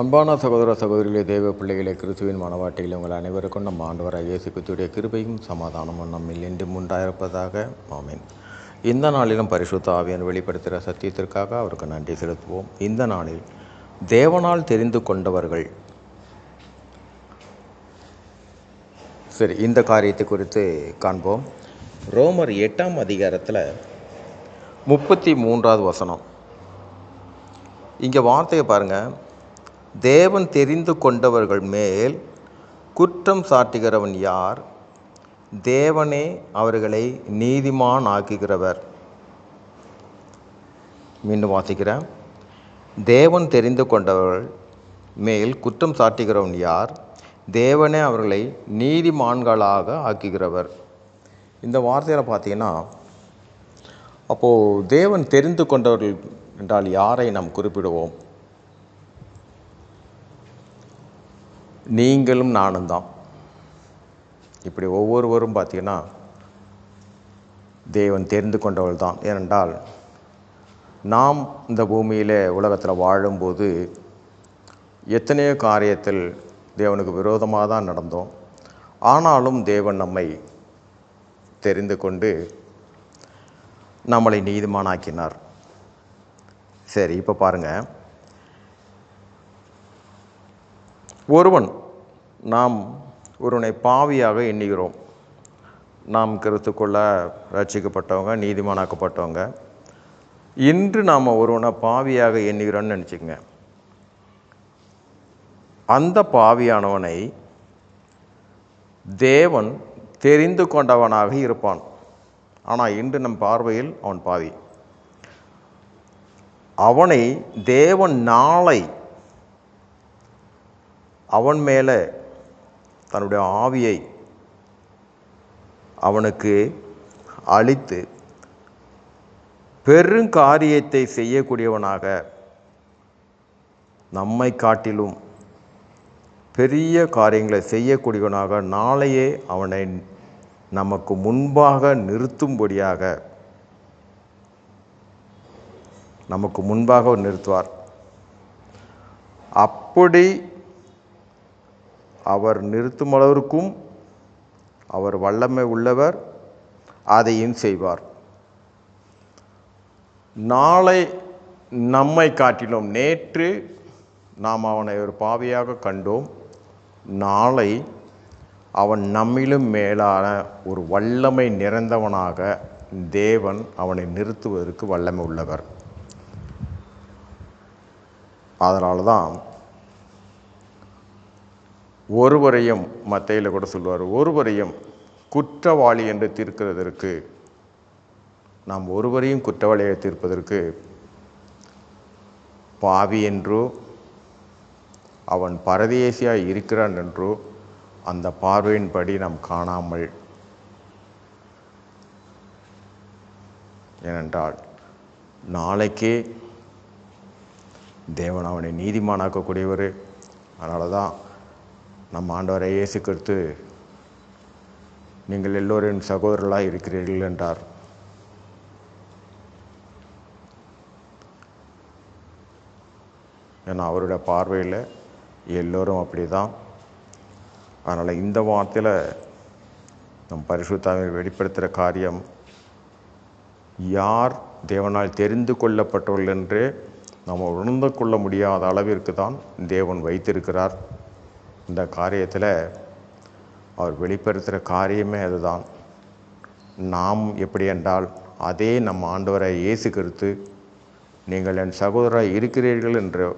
அன்பான சகோதர சகோதரிகளே தேவ பிள்ளைகளே கிறிஸ்துவின் மனவாட்டியில் உங்கள் அனைவருக்கும் நம்ம ஆண்டவராக இயேசு கிறிஸ்துடைய கிருபையும் சமாதானமும் நம்மில் என்றும் உண்டாயிருப்பதாக. மாமேன் இந்த நாளிலும் பரிசுத்த ஆவியன் வெளிப்படுத்துகிற சத்தியத்திற்காக அவருக்கு நன்றி செலுத்துவோம். இந்த நாளில் தேவனால் தெரிந்து கொண்டவர்கள். சரி இந்த காரியத்தை குறித்து காண்போம். ரோமர் எட்டாம் அதிகாரத்தில் முப்பத்தி மூன்றாவது வசனம். இங்கே வார்த்தையை பாருங்கள் தேவன் தெரிந்து கொண்டவர்கள் மேல் குற்றம் சாட்டுகிறவன் யார்? தேவனே அவர்களை நீதிமான் ஆக்குகிறவர் மீண்டும் வாசிக்கிறேன். தேவன் தெரிந்து கொண்டவர்கள் மேல் குற்றம் சாட்டுகிறவன் யார்? தேவனே அவர்களை நீதிமான்களாக ஆக்குகிறவர். இந்த வார்த்தையில் பார்த்தீங்கன்னா அப்போது தேவன் தெரிந்து கொண்டவர்கள் என்றால் யாரை நாம் குறிப்பிடுவோம்? நீங்களும் நானும் தான். இப்படி ஒவ்வொருவரும் பார்த்தீங்கன்னா தேவன் தெரிந்து கொண்டவள் தான். ஏனென்றால் நாம் இந்த பூமியில் உலகத்தில் வாழும்போது எத்தனையோ காரியத்தில் தேவனுக்கு விரோதமாக தான் நடந்தோம். ஆனாலும் தேவன் நம்மை தெரிந்து கொண்டு நம்மளை நீதிமானாக்கினார். சரி இப்போ பாருங்கள் ஒருவன் நாம் ஒருவனை பாவியாக எண்ணுகிறோம். நாம் கருத்துக்குள்ள ரட்சிக்கப்பட்டவங்க நீதிமானாக்கப்பட்டவங்க. இன்று நாம் ஒருவனை பாவியாக எண்ணுகிறோன்னு நினச்சிக்கங்க. அந்த பாவியானவனை தேவன் தெரிந்து கொண்டவனாக இருப்பான். ஆனால் இன்று நம் பார்வையில் அவன் பாவி. அவனை தேவன் நாளை அவன் மேலே தன்னுடைய ஆவியை அவனுக்கு அளித்து பெருங்காரியத்தை செய்யக்கூடியவனாக நம்மை காட்டிலும் பெரிய காரியங்களை செய்யக்கூடியவனாக நாளையே அவனை நமக்கு முன்பாக நிறுத்தும்படியாக நமக்கு முன்பாக நிறுத்துவார். அப்படி அவர் நிறுத்தும் அளவிற்கும் அவர் வல்லமை உள்ளவர் அதையும் செய்வார். நாளை நம்மை காட்டிலும் நேற்று நாம் அவனை ஒரு பாவியாக கண்டோம். நாளை அவன் நம்மிலும் மேலான ஒரு வல்லமை நிறைந்தவனாக தேவன் அவனை நிறுத்துவதற்கு வல்லமை உள்ளவர். அதனால தான் ஒருவரையும் மத்தையில் கூட சொல்லுவார். ஒருவரையும் குற்றவாளி என்று தீர்க்கிறதற்கு நாம் ஒருவரையும் குற்றவாளியை தீர்ப்பதற்கு பாவி என்றோ அவன் பரதேசியாக இருக்கிறான் என்றோ அந்த பார்வையின்படி நாம் காணாமல் ஏனென்றால் நாளைக்கே தேவன் அவனை நீதிமானாக்கக்கூடியவர். அதனால தான் நம்ம ஆண்டவரை இயேசு கிறிஸ்து நீங்கள் எல்லோரின் சகோதரர்களாக இருக்கிறீர்கள் என்றார். ஏன்னா அவருடைய பார்வையில் எல்லோரும் அப்படி தான் அதனால் இந்த வார்த்தையில் நம் பரிசுத்தாவை வெளிப்படுத்துகிற காரியம் யார் தேவனால் தெரிந்து கொள்ளப்பட்டவர்கள் என்று நம்ம உணர்ந்து கொள்ள முடியாத அளவிற்கு தான் தேவன் வைத்திருக்கிறார். இந்த காரியத்தில் அவர் வெளிப்படுத்துகிற காரியமே அதுதான். நாம் எப்படி என்றால் அதே நம் ஆண்டவரை இயேசு கருத்து நீங்கள் என் சகோதரராக இருக்கிறீர்கள் என்ற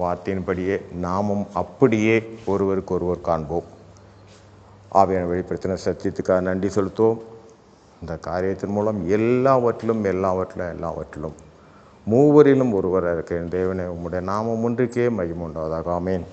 வார்த்தையின்படியே நாமும் அப்படியே ஒருவருக்கு ஒருவர் காண்போம். ஆவியான வெளிப்படுத்தின சத்தியத்துக்காக நன்றி செலுத்துவோம். இந்த காரியத்தின் மூலம் எல்லாவற்றிலும் எல்லாவற்றிலும் எல்லாவற்றிலும் மூவரிலும் ஒருவராக இருக்கிற தேவனை உம்முடைய நாமம் ஒன்றுக்கே மகிமுண்டாவதாக ஆமேன்.